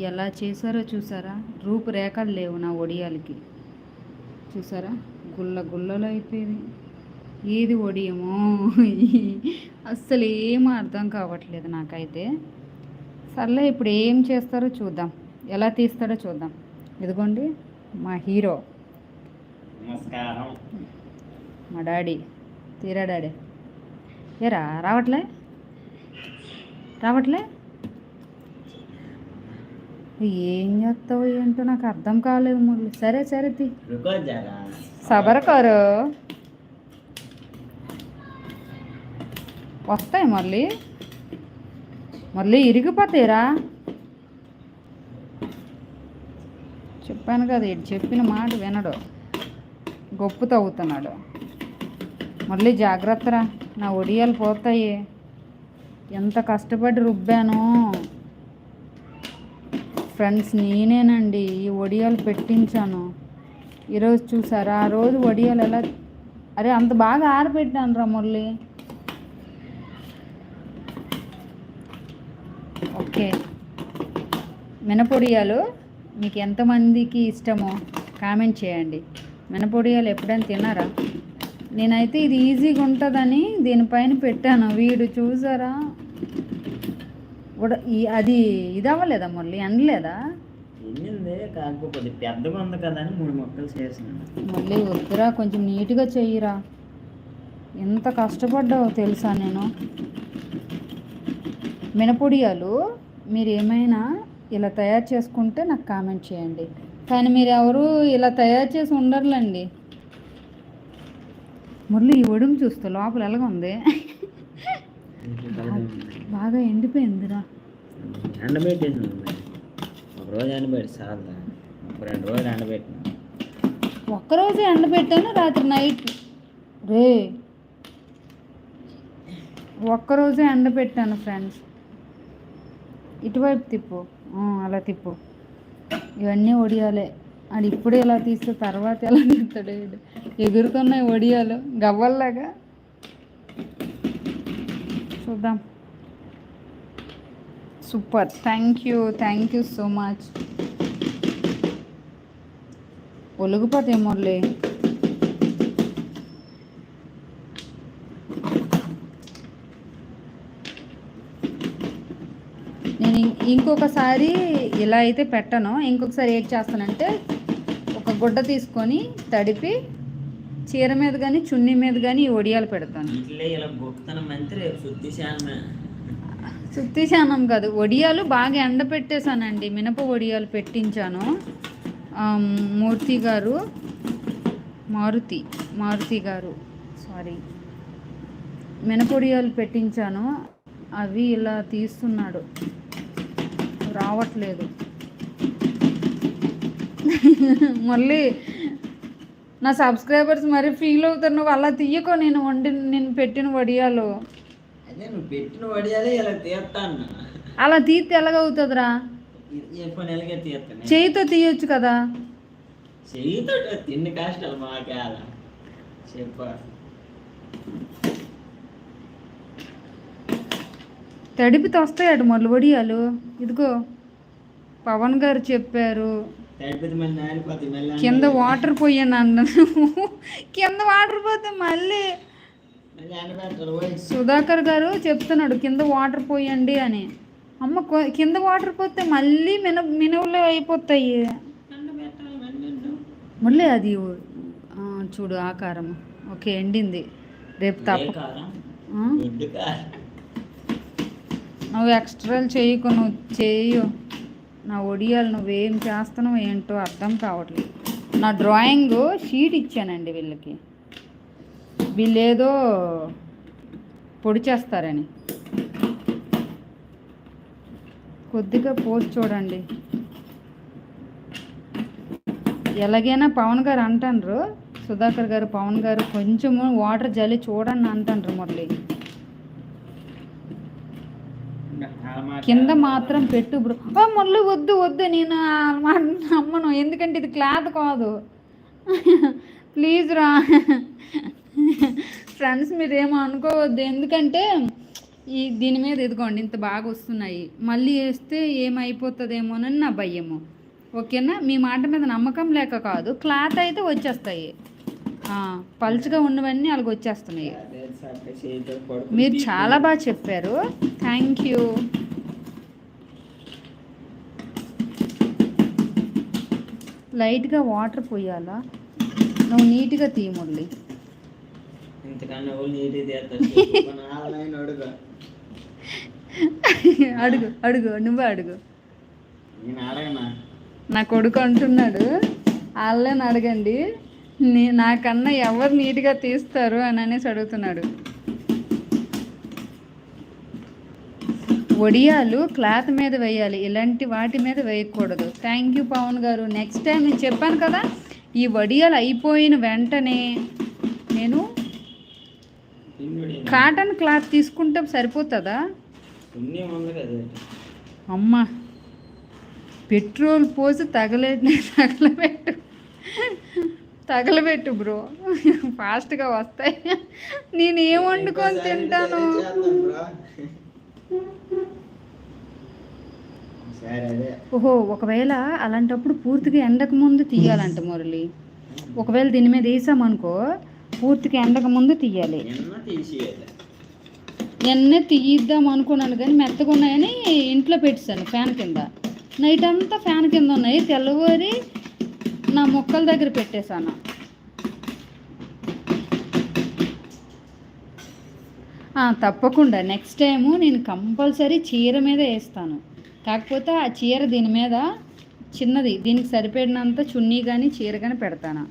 ఎలా చేశారో చూసారా? రూపురేఖలు లేవు నా ఒడియాలకి. చూసారా? గుల్ల గుల్లలు అయిపోయింది ఏది ఒడియమో? అస్సలు ఏం అర్థం కావట్లేదు నాకైతే. సర్లే ఇప్పుడు ఏం చేస్తారో చూద్దాం. ఎలా తీస్తాడో చూద్దాం. ఇదిగోండి మా హీరో. నమస్కారం. మా డాడీ. తీరా డాడీ. ఏరా రావట్లే? రావట్లే? ఏం చేస్తావు ఏంటో నాకు అర్థం కాలేదు మురళి. సరే సరే తీ. రుకో జరా సబర్ కరు వస్తాయి మళ్ళీ మళ్ళీ ఇరిగిపోతాయిరా. చెప్పాను కదా ఇటు చెప్పిన మాట వినడు. గొప్పు తవ్వుతున్నాడు. మళ్ళీ జాగ్రత్తరా నా ఒడియాలు పోతాయి. ఎంత కష్టపడి రుబ్బాను. ఫ్రెండ్స్ నేనేనండి ఈ ఒడియాలు పెట్టించాను. ఈరోజు చూసారా? ఆ రోజు వడియాలు ఎలా అరే అంత బాగా ఆరబెట్టాను రా మురళి. ఓకే. మినపొడియాలు మీకు ఎంతమందికి ఇష్టమో కామెంట్ చేయండి. మినపొడియాలు ఎప్పుడైనా తిన్నారా? నేనైతే ఇది ఈజీగా ఉంటుందని దీనిపైన పెట్టాను. వీడు చూసారా? ఉడ అది ఇది అవ్వలేదా మురళి? అనలేదా? ఎన్నింది? కాకపోతే పెద్దగా ఉంది కదా అని మూడు మొక్కలు చేసినాను. మళ్ళీ వద్దురా కొంచెం నీట్గా చెయ్యిరా. ఎంత కష్టపడ్డావో తెలుసా నేను? మినపొడియాలు మీరు ఏమైనా ఇలా తయారు చేసుకుంటే నాకు కామెంట్ చేయండి. కానీ మీరు ఎవరు ఇలా తయారు చేసి ఉండర్లండి. మురళి ఈ ఒడుము చూస్తే లోపల ఎలాగ ఉంది. బాగా ఎండిపోయిందిరా. ఎండబెట్టేసి ఒక రోజు ఎండబెట్టి చాలా ఒక రెండు రోజులు ఎండబెట్టిన ఒక్కరోజు ఎండబెట్టాను రాత్రి నైట్. రే ఒక్కరోజే ఎండబెట్టాను ఫ్రెండ్స్. ఇటువైపు తిప్పు. అలా తిప్పు. ఇవన్నీ ఒడియాలే. అది ఇప్పుడే ఇలా తీస్తే తర్వాత ఎలా తీస్తాడు ఎగురుతున్నాయి ఒడియాలు గవ్వల్లాగా. చూద్దాం. Super. Thank you thank you so much ఒలుగుపోతాయి Murali నేను ఇంకొకసారి ఇలా అయితే పెట్టను. ఇంకొకసారి ఏం చేస్తానంటే ఒక గుడ్డ తీసుకొని తడిపి చీర మీద కానీ చున్నీ మీద కానీ ఒడియాలు పెడతాను. ఇంట్లో కాదు. వడియాలు బాగా ఎండపెట్టేశానండి మినప వడియాలు పెట్టించాను. మూర్తి గారు మారుతి మారుతి గారు సారీ మినపొడియాలు పెట్టించాను. అవి ఇలా తీస్తున్నాడు. రావట్లేదు. మళ్ళీ నా సబ్స్క్రైబర్స్ మరి ఫీల్ అవుతారు నువ్వు అలా తీయకో నేను వండి నేను పెట్టిన వడియాలు అదే నువ్వు పెట్టిన వడియాలే ఇలా తీస్తాను అలా తీస్తే ఎలాగవుతుందిరా? ఎలాగే తీస్తాను చేయితో తీయొచ్చు కదా. చెయ్యితో తిండి కష్టాలు మాకే అలా చెప్ప. తడిపితే వస్తాయట మళ్ళీ వడియాలు. ఇదిగో పవన్ గారు చెప్పారు. కింద వాటర్ పోయాను అన్నాను. కింద వాటర్ పోతే మళ్ళీ సుధాకర్ గారు చెప్తున్నాడు కింద వాటర్ పోయండి అని. అమ్మ కింద వాటర్ పోతే మళ్ళీ మిన మినవులు అయిపోతాయి. మళ్ళీ అది చూడు ఆకారం. ఓకే ఎండింది. రేపు తప్ప నువ్వు ఎక్స్ట్రాలు చేయకు నువ్వు చేయు. నా ఒడియాలు నువ్వేం చేస్తున్నావు ఏంటో అర్థం కావట్లేదు. నా డ్రాయింగ్ షీట్ ఇచ్చానండి వీళ్ళకి. వీళ్ళేదో పొడి చేస్తారని. కొద్దిగా పోస్ట్ చూడండి. ఎలాగైనా పవన్ గారు అంటారు సుధాకర్ గారు పవన్ గారు కొంచెము వాటర్ జల్లి చూడండి అంటారు మురళి. కింద మాత్రం పెట్టు బ్రో. మురళి వద్దు వద్దు నేను అమ్మను నమ్మను. ఎందుకంటే ఇది క్లాత్ కాదు. ప్లీజ్ రా. ఫ్రెండ్స్ మీరేమో అనుకోవద్దు. ఎందుకంటే ఈ దీని మీద ఇదిగోండి ఇంత బాగా వస్తున్నాయి. మళ్ళీ వేస్తే ఏమైపోతుందేమోనని నా భయము. ఓకేనా? మీ మాట మీద నమ్మకం లేక కాదు క్లాత్ అయితే వచ్చేస్తాయి. పల్చగా పలుచగా ఉన్నవన్నీ అలాగ వచ్చేస్తున్నాయి. మీరు చాలా బాగా చెప్పారు. Thank you. లైట్గా వాటర్ పోయాలా? నువ్వు నీట్గా తీ ఇంతకన్నా వాళ్ళు నీటి తీస్తారు ఆన్లైన్ అడుగు. అడుగు అడుగు నువ్వే అడుగు. నా కొడుకు అంటున్నాడు వాళ్ళని అడగండి. నీ నాకన్నా ఎవరు నీట్గా తీస్తారు అని అనేసి అడుగుతున్నాడు. వడియాలు క్లాత్ మీద వేయాలి ఇలాంటి వాటి మీద వేయకూడదు. థ్యాంక్ యూ పవన్ గారు. నెక్స్ట్ టైం నేను చెప్పాను కదా ఈ వడియాలు అయిపోయిన వెంటనే నేను కాటన్ క్లాత్ తీసుకుంటే సరిపోతుందా? అమ్మా అమ్మ పెట్రోల్ పోసి తగలే తగలబెట్టు. తగలబెట్టు బ్రో. ఫాస్ట్గా వస్తాయి. నేను ఏం వండుకొని తింటాను? ఓహో ఒకవేళ అలాంటప్పుడు పూర్తిగా ఎండకు ముందు తీయాలంట మురళి. ఒకవేళ దీని మీద వేసామనుకో పూర్తిగా ఎండక ముందు తీయాలి. నిన్న తీయిద్దాం అనుకున్నాను కానీ మెత్తగా ఉన్నాయని ఇంట్లో పెట్టేశాను ఫ్యాన్ కింద. నైట్ అంతా ఫ్యాన్ కింద ఉన్నాయి. తెల్లవారి నా మొక్కల దగ్గర పెట్టేశాను. తప్పకుండా. నెక్స్ట్ టైము నేను కంపల్సరీ చీర మీద వేస్తాను. కాకపోతే ఆ చీర దీని మీద చిన్నది. దీనికి సరిపడినంత చున్నీ కానీ చీర కానీ పెడతాను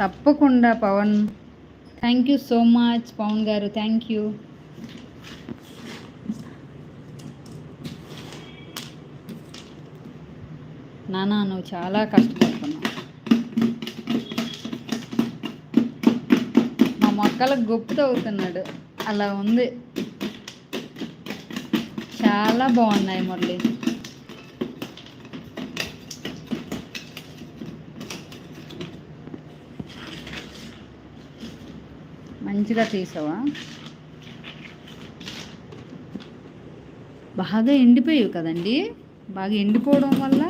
తప్పకుండా Pawan. Thank you so much Pawan garu. Thank you నానా నువ్వు చాలా కష్టపడుతున్నావు. మా మొక్కలకు గొప్ప తవ్వుతున్నాడు అలా ఉంది. చాలా బాగున్నాయి మురళి. మంచిగా తీసావా? బాగా ఎండిపోయావు కదండి. బాగా ఎండిపోవడం వల్ల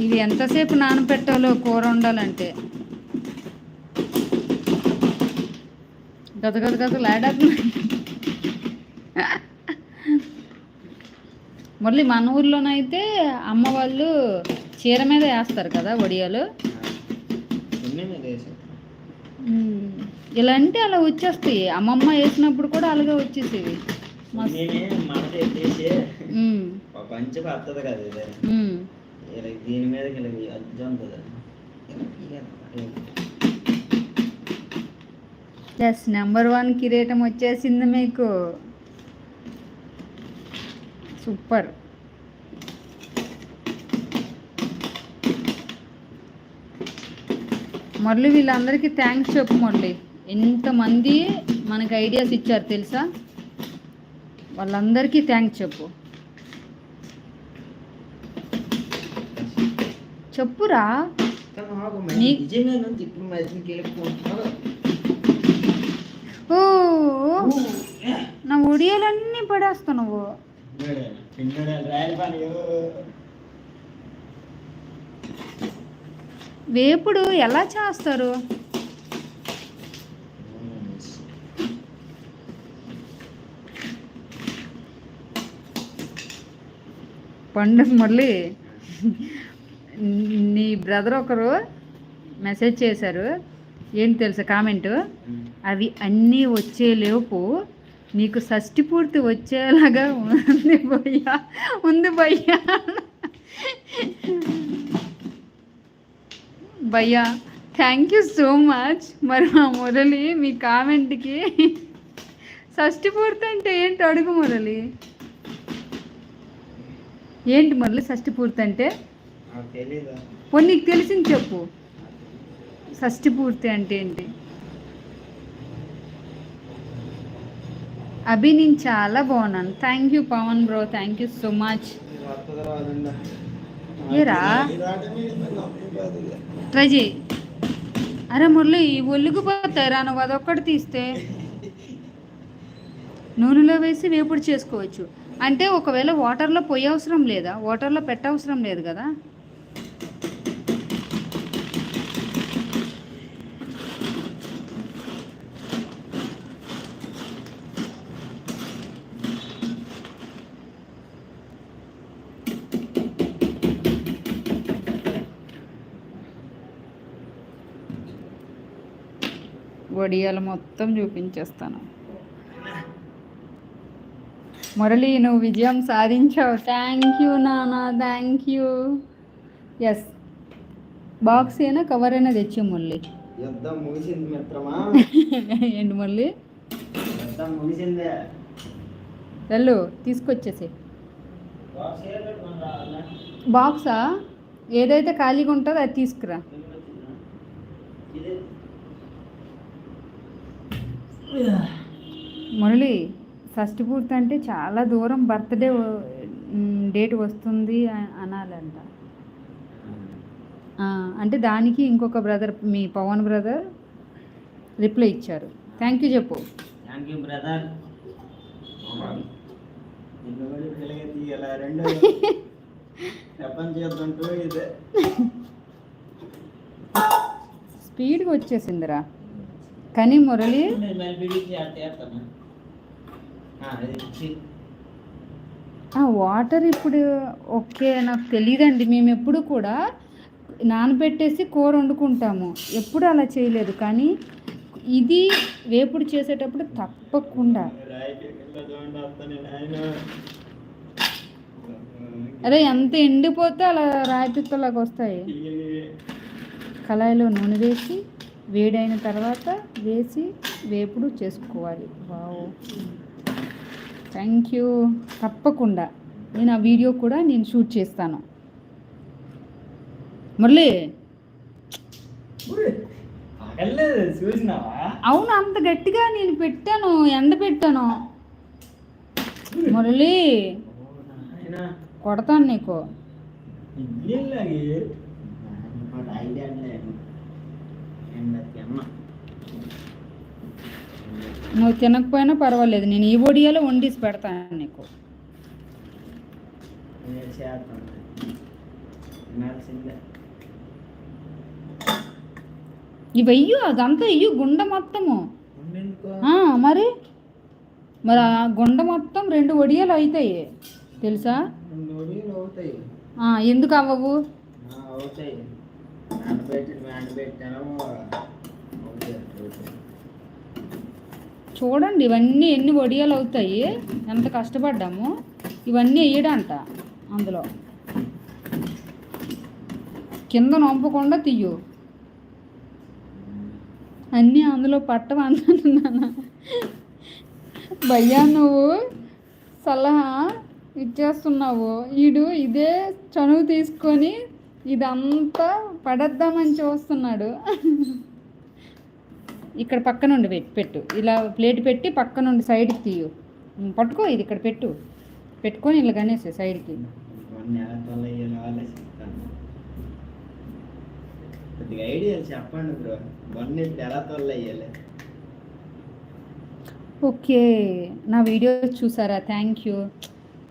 ఇవి ఎంతసేపు నానపెట్టాలో కూర వండాలంటే. గద గద గద లాడేస్తున్నాయి మళ్ళీ మన ఊర్లోనైతే అమ్మ వాళ్ళు చీర మీద వేస్తారు కదా వడియాలు పుణ్యం మీద వేసాను మ్మ్. ఇలా అంటే అలా వచ్చేస్తాయి. అమ్మమ్మ వేసినప్పుడు కూడా అలాగే వచ్చేసేవి. పంచి పడుతుంది కదా. ఇలా దీని ఎస్ నెంబర్ వన్ కిరీటం వచ్చేసింది మీకు. సూపర్. మురళి వీళ్ళందరికీ థ్యాంక్స్ చెప్పు మురళి ఎంతమంది మనకి ఐడియాస్ ఇచ్చారు తెలుసా? వాళ్ళందరికీ థ్యాంక్స్ చెప్పు. చెప్పురా. ఓ నా ఒడియాలన్నీ పడేస్తున్నావు. నువ్వు వేపుడు ఎలా చేస్తారు? పండుగ మళ్ళీ నీ బ్రదర్ ఒకరు మెసేజ్ చేశారు. ఏంటి తెలుసా కామెంట్? అవి అన్నీ వచ్చేలోపు నీకు షష్టి పూర్తి వచ్చేలాగా ఉంది భయ్యా ఉంది భయ్యా. భయ్యా థ్యాంక్ యూ సో మచ్ మరి మా మురళి మీ కామెంట్కి షష్టి పూర్తి అంటే ఏంటి అడుగు మురళి? ఏంటి మురళి షష్టి పూర్తి అంటే? పోనీ నీకు తెలిసింది చెప్పు. షష్టి పూర్తి అంటే ఏంటి? అభి నేను చాలా బాగున్నాను. Thank you Pawan bro thank you so much ఏరా? ట్రై చేయి అరే మురళి ఈ ఒలిగిపోతాయిరా నువ్వు అదొక్కటి తీస్తే. నూనెలో వేసి వేపుడు చేసుకోవచ్చు. అంటే ఒకవేళ వాటర్లో పొయ్యి అవసరం లేదా? వాటర్లో పెట్టవసరం లేదు కదా? వడియాలు మొత్తం చూపించేస్తాను. మురళి నువ్వు విజయం సాధించావు. థ్యాంక్ యూ నాన్న థ్యాంక్ యూ ఎస్ బాక్స్ అయినా కవర్ అయినా తెచ్చి మురళి. ఏంటి మురళి? వెళ్ళు తీసుకొచ్చేసి బాక్స్ ఏదైతే ఖాళీగా ఉంటుందో అది తీసుకురా. మురళి షష్టి పూర్తి అంటే చాలా దూరం బర్త్డే డేట్ వస్తుంది అనాలంట. ఆ, అంటే దానికి ఇంకొక బ్రదర్ మీ పవన్ బ్రదర్ రిప్లై ఇచ్చారు. థ్యాంక్ యూ చెప్పు. థ్యాంక్ యూ బ్రదర్ స్పీడ్గా వచ్చేసిందిరా. కానీ మురళి ఆ, వాటర్ ఇప్పుడు ఓకే నాకు తెలియదండి మేము ఎప్పుడు కూడా నానబెట్టేసి కూర వండుకుంటాము. ఎప్పుడు అలా చేయలేదు. కానీ ఇది వేపుడు చేసేటప్పుడు తప్పకుండా. అదే ఎంత ఎండిపోతే అలా రాయి పిక్కలాగా వస్తాయి. కళాయిలో నూనె వేసి వేడైన తర్వాత వేసి వేపుడు చేసుకోవాలి. వావ్. Thank you. తప్పకుండా. నేను ఆ వీడియో కూడా నేను షూట్ చేస్తాను. మురళి. అవును అంత గట్టిగా నేను పెట్టాను ఎండ పెట్టాను. మురళి. కొడతాను నీకు. నువ్వు తినకపోయినా పర్వాలేదు నేను ఈ ఒడియాలో వండిసి పెడతాను నీకు. ఇవి అయ్యో అదంతా అయ్యో గుండ మొత్తము. మరి? మరి ఆ గుండ మొత్తం రెండు వడియాలు అవుతాయి తెలుసా? రెండు ఒడియలు అవుతాయి. ఆ, ఎందుకు అవ్వవు? అవుతాయి. చూడండి ఇవన్నీ ఎన్ని వడియాలు అవుతాయి? ఎంత కష్టపడ్డాము? ఇవన్నీ వేయడంట అందులో. కింద నొంపకుండా తీయు అన్నీ అందులో పట్టవు భయ్యా నువ్వు సలహా ఇచ్చేస్తున్నావు. వీడు ఇదే చనువు తీసుకొని ఇదంతా పడేద్దామని చూస్తున్నాడు. ఇక్కడ పక్క నుండి పెట్టి పెట్టు. ఇలా ప్లేట్ పెట్టి పక్క నుండి సైడ్కి తీయు. పట్టుకో ఇది ఇక్కడ పెట్టు. పెట్టుకొని ఇలా కనేసే సైడ్కి. చెప్పండి బ్రో. ఎలా తొలయ్యాలి ఓకే. నా వీడియో చూసారా? Thank you.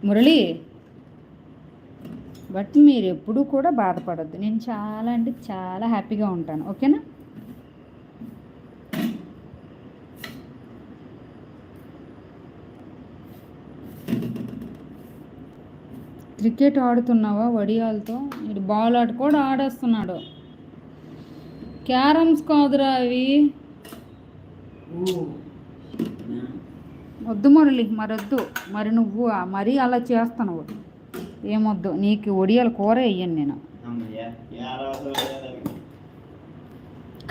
మురళి బట్ మీరు ఎప్పుడూ కూడా బాధపడద్దు. నేను చాలా అంటే చాలా హ్యాపీగా ఉంటాను. ఓకేనా? క్రికెట్ ఆడుతున్నావా వడియాలతో? ఇటు బాల్ ఆట కూడా ఆడేస్తున్నాడు. క్యారమ్స్ కాదురా అవి. వద్దు మురళి మరొద్దు. మరి నువ్వు మరీ అలా చేస్తున్నావు. ఏమొద్దు నీకు ఒడియాల కూర వేయను నేను.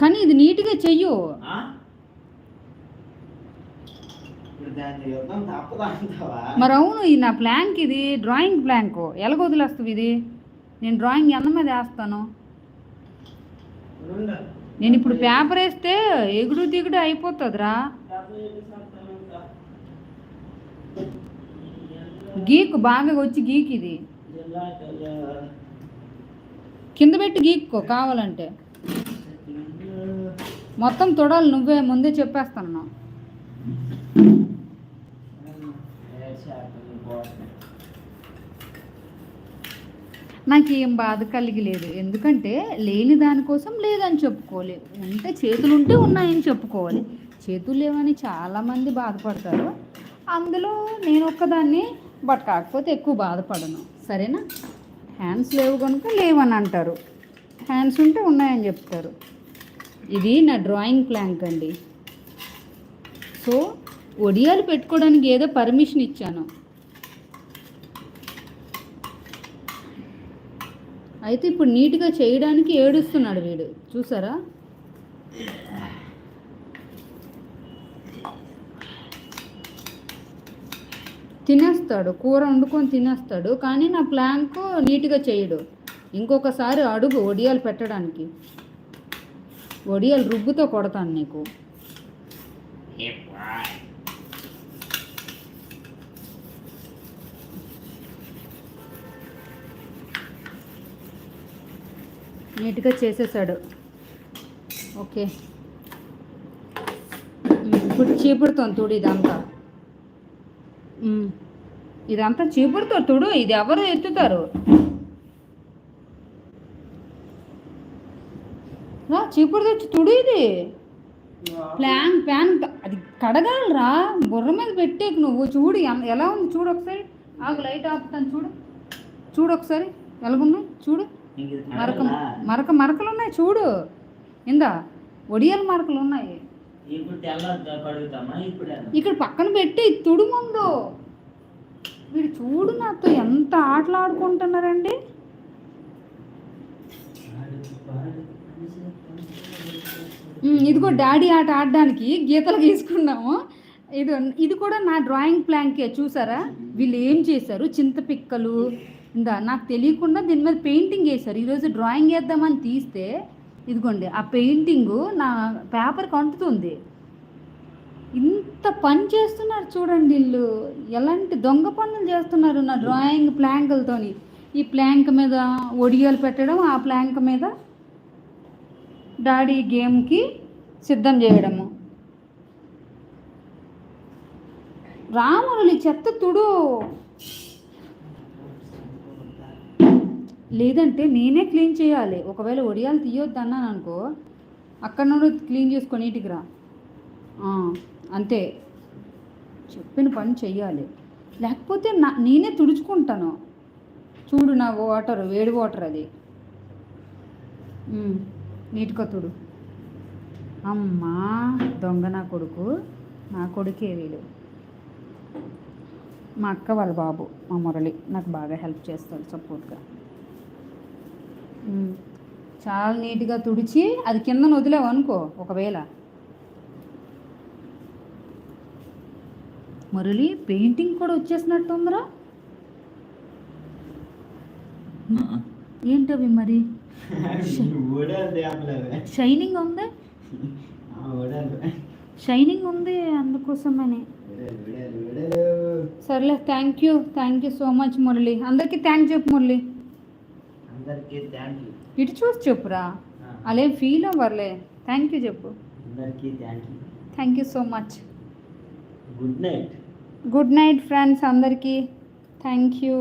కానీ ఇది నీట్గా చెయ్యు. మరి అవును ఇది నా ప్లాంక్ ఇది డ్రాయింగ్ ప్లాంక్ ఎలాగ వదిలేస్తావు ఇది? నేను డ్రాయింగ్ ఎన్న మీద వేస్తాను. నేను ఇప్పుడు పేపర్ వేస్తే ఎగుడు దిగుడు అయిపోతుందిరా. గీకు బాగా వచ్చి గీక్ ఇది. కింద పెట్టి గీక్కో కావాలంటే. మొత్తం తొడాలి నువ్వే ముందే చెప్పేస్తాను నాకు ఏం బాధ కలిగలేదు. ఎందుకంటే లేని దానికోసం లేదని చెప్పుకోవాలి ఉంటే చేతులు ఉంటే ఉన్నాయని చెప్పుకోవాలి. చేతులు లేవని చాలామంది బాధపడతారు. అందులో నేను ఒక్కదాన్ని బట్ కాకపోతే ఎక్కువ బాధపడను. సరేనా? హ్యాండ్స్ లేవు కనుక లేవని అంటారు. హ్యాండ్స్ ఉంటే ఉన్నాయని చెప్తారు. ఇది నా డ్రాయింగ్ ప్లాంక్ అండి. సో ఒడియాలు పెట్టుకోవడానికి ఏదో పర్మిషన్ ఇచ్చాను. అయితే ఇప్పుడు నీట్గా చేయడానికి ఏడుస్తున్నాడు వీడు. చూసారా? తినేస్తాడు కూర వండుకొని తినేస్తాడు కానీ నా ప్లాన్కు నీట్గా చేయడు. ఇంకొకసారి అడుగు ఒడియాలు పెట్టడానికి. ఒడియాలు రుబ్బుతో కొడతాను నీకు. నీట్గా చేసేసాడు. ఓకే. ఇప్పుడు చీపుడుతోంది తుడు ఇదంతా చీపుడుతో తుడు ఇది ఎవరు ఎత్తుతారు? రా చీపుడు తెచ్చి తుడు ఇది. ప్లాన్ ప్యాన్ అది కడగాలరా. బుర్ర మీద పెట్టేకు నువ్వు. చూడు ఎలా ఉంది చూడు ఒకసారి. ఆగు లైట్ ఆపుతాను చూడు. చూడు ఒకసారి. ఎలాగున్నాయి చూడు. మరక మరక మరకలు ఉన్నాయి చూడు. ఇందా ఒడియాల మరకలు ఉన్నాయి ఇక్కడ పక్కన పెట్టి తుడు ముందు వీడు చూడు నాతో ఎంత ఆటలు ఆడుకుంటున్నారండి ఇదిగో డాడీ ఆట ఆడడానికి గీతలు గీసుకున్నాము. ఇది ఇది కూడా నా డ్రాయింగ్ ప్లాంకే చూసారా? వీళ్ళు ఏం చేశారు? చింతపిక్కలు ఇందా నాకు తెలియకుండా దీని మీద పెయింటింగ్ వేశారు. ఈరోజు డ్రాయింగ్ వేద్దామని తీస్తే ఇదిగోండి ఆ పెయింటింగ్ నా పేపర్కి అంటుతుంది ఇంత పని చేస్తున్నారు చూడండి వీళ్ళు ఎలాంటి దొంగ పనులు చేస్తున్నారు నా డ్రాయింగ్ ప్లాంకులతోని. ఈ ప్లాంక్ మీద ఒడియాలు పెట్టడం ఆ ప్లాంక్ మీద డాడీ గేమ్కి సిద్ధం చేయడము. రాములు చెత్త తుడు. లేదంటే నేనే క్లీన్ చేయాలి. ఒకవేళ ఒడియాలు తీయొద్దు అన్నాను అనుకో అక్కడ నుండి క్లీన్ చేసుకొని నీటికి రా. అంతే. చెప్పిన పని చెయ్యాలి. లేకపోతే నా నేనే తుడుచుకుంటాను. చూడు నా వాటర్ వేడి వాటర్ అది. నీట్గా తుడు. అమ్మా దొంగ నా కొడుకు. నా కొడుకే వీడు. మా అక్క వాళ్ళ బాబు మా మురళి. నాకు బాగా హెల్ప్ చేస్తాడు సపోర్ట్గా. చాలా నీట్గా తుడిచి అది కింద వదిలేవు అనుకో ఒకవేళ. మురళి పెయింటింగ్ కూడా వచ్చేసినట్టుందిరా ఏంటవి మరి? షైనింగ్ ఉంది? షైనింగ్ ఉంది అందుకోసమని. సర్లే thank you thank you so much Murali. అందరికీ థ్యాంక్ చెప్పు మురళి. అందరికీ థ్యాంక్ యూ ఇటు చూసి చెప్పురా? అలా ఫీల్ అవ్వర్లే థ్యాంక్ యూ చెప్పు. అందరికీ thank you thank you so much good night good night friends అందరికీ. Thank you